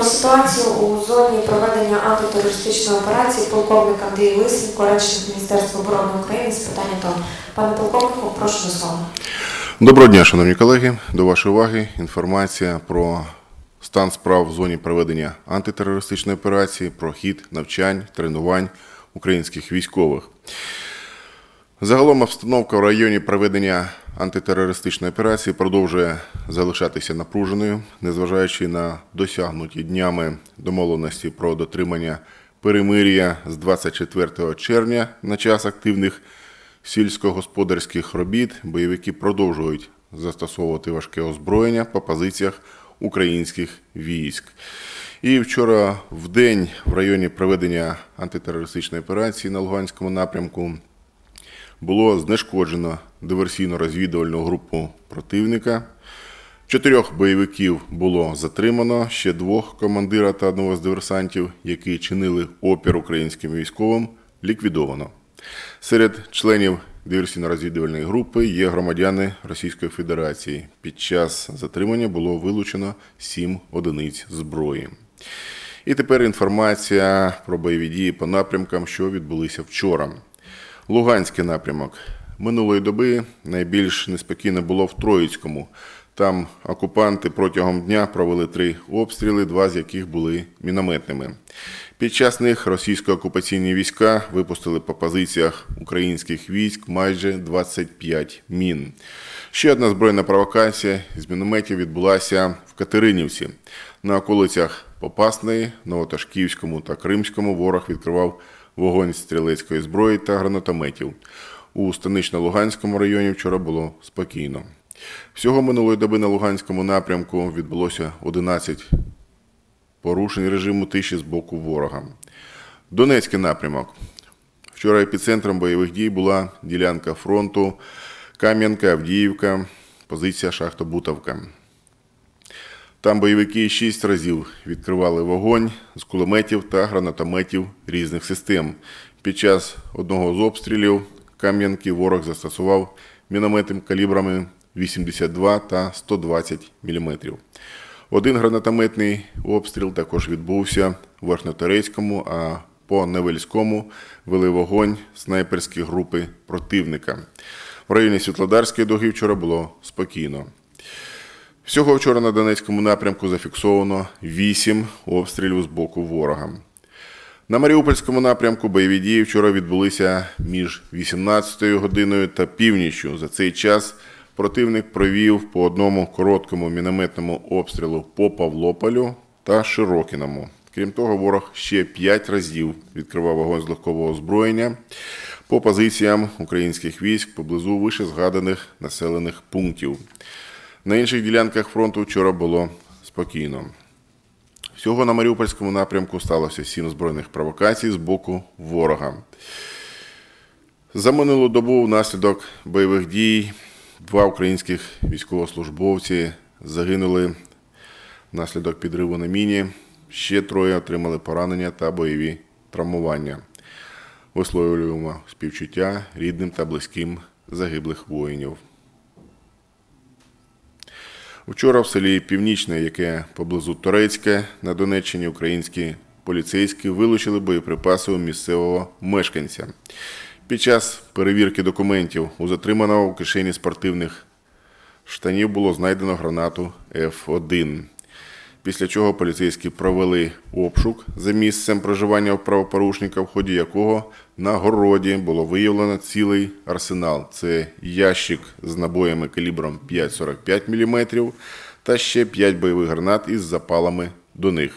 про ситуацію у зоні проведення антитерористичної операції полковник Андрій Лисенко, речник Міністерства оборони України з питання ТО. Пане полковнику, прошу до слова. Доброго дня, шановні колеги. До вашої уваги інформація про стан справ в зоні проведення антитерористичної операції, про хід навчань, тренувань українських військових. Загалом обстановка в районі проведення антитерористичної операції продовжує залишатися напруженою, незважаючи на досягнуті днями домовленості про дотримання перемир'я з 24 червня на час активних сільськогосподарських робіт. Бойовики продовжують застосовувати важке озброєння по позиціях українських військ. І вчора в день в районі проведення антитерористичної операції на Луганському напрямку було знешкоджено диверсійно-розвідувальну групу противника. Чотирьох бойовиків було затримано, ще двох командира та одного з диверсантів, які чинили опір українським військовим, ліквідовано. Серед членів диверсійно-розвідувальної групи є громадяни Російської Федерації. Під час затримання було вилучено сім одиниць зброї. І тепер інформація про бойові дії по напрямкам, що відбулися вчора. Луганський напрямок. Минулої доби найбільш неспокійно було в Троїцькому. Там окупанти протягом дня провели три обстріли, два з яких були мінометними. Під час них російсько-окупаційні війська випустили по позиціях українських військ майже 25 мін. Ще одна збройна провокація з мінометів відбулася в Катеринівці. На околицях Попасної, Новоташківському та Кримському ворог відкривав вогонь стрілецької зброї та гранатометів. У станично-Луганському районі вчора було спокійно. Всього минулої доби на Луганському напрямку відбулося 11 порушень режиму тиші з боку ворога. Донецький напрямок. Вчора епіцентром бойових дій була ділянка фронту Кам'янка, Авдіївка, позиція Шахтобутовка. Там бойовики шість разів відкривали вогонь з кулеметів та гранатометів різних систем. Під час одного з обстрілів Кам'янки ворог застосував міномети калібрами 82 та 120 мм. Один гранатометний обстріл також відбувся в Верхньоторецькому, а по Невельському вели вогонь снайперські групи противника. В районі Світлодарської дуги вчора було спокійно. Всього вчора на Донецькому напрямку зафіксовано 8 обстрілів з боку ворога. На Маріупольському напрямку бойові дії вчора відбулися між 18 годиною та північю. За цей час противник провів по одному короткому мінометному обстрілу по Павлополю та Широкіному. Крім того, ворог ще 5 разів відкривав вогонь з легкового озброєння по позиціям українських військ поблизу вище згаданих населених пунктів. На інших ділянках фронту вчора було спокійно. Всього на Маріупольському напрямку сталося сім збройних провокацій з боку ворога. За минулу добу внаслідок бойових дій два українських військовослужбовці загинули внаслідок підриву на міні. Ще троє отримали поранення та бойові травмування. Висловлюємо співчуття рідним та близьким загиблих воїнів. Вчора в селі Північне, яке поблизу Турецьке на Донеччині українські поліцейські вилучили боєприпаси у місцевого мешканця. Під час перевірки документів у затриманого у кишені спортивних штанів було знайдено гранату F1. Після чого поліцейські провели обшук за місцем проживання правопорушника, в ході якого на городі було виявлено цілий арсенал. Це ящик з набоями калібром 5,45 мм та ще 5 бойових гранат із запалами до них.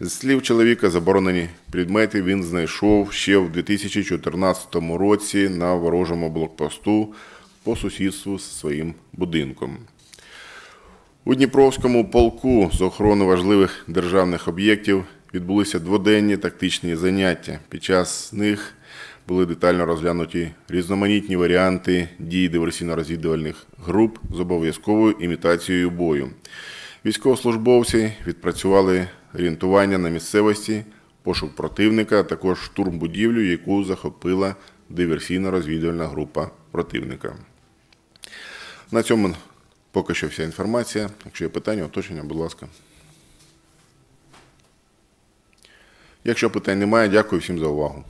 З слів чоловіка, заборонені предмети він знайшов ще в 2014 році на ворожому блокпосту по сусідству з своїм будинком. У Дніпровському полку з охорони важливих державних об'єктів відбулися дводенні тактичні заняття. Під час них були детально розглянуті різноманітні варіанти дій диверсійно-розвідувальних груп з обов'язковою імітацією бою. Військовослужбовці відпрацювали орієнтування на місцевості, пошук противника, а також штурм будівлю, яку захопила диверсійно-розвідувальна група противника. На цьому Поки що вся інформація. Якщо є питання, уточнення, будь ласка. Якщо питань немає, дякую всім за увагу.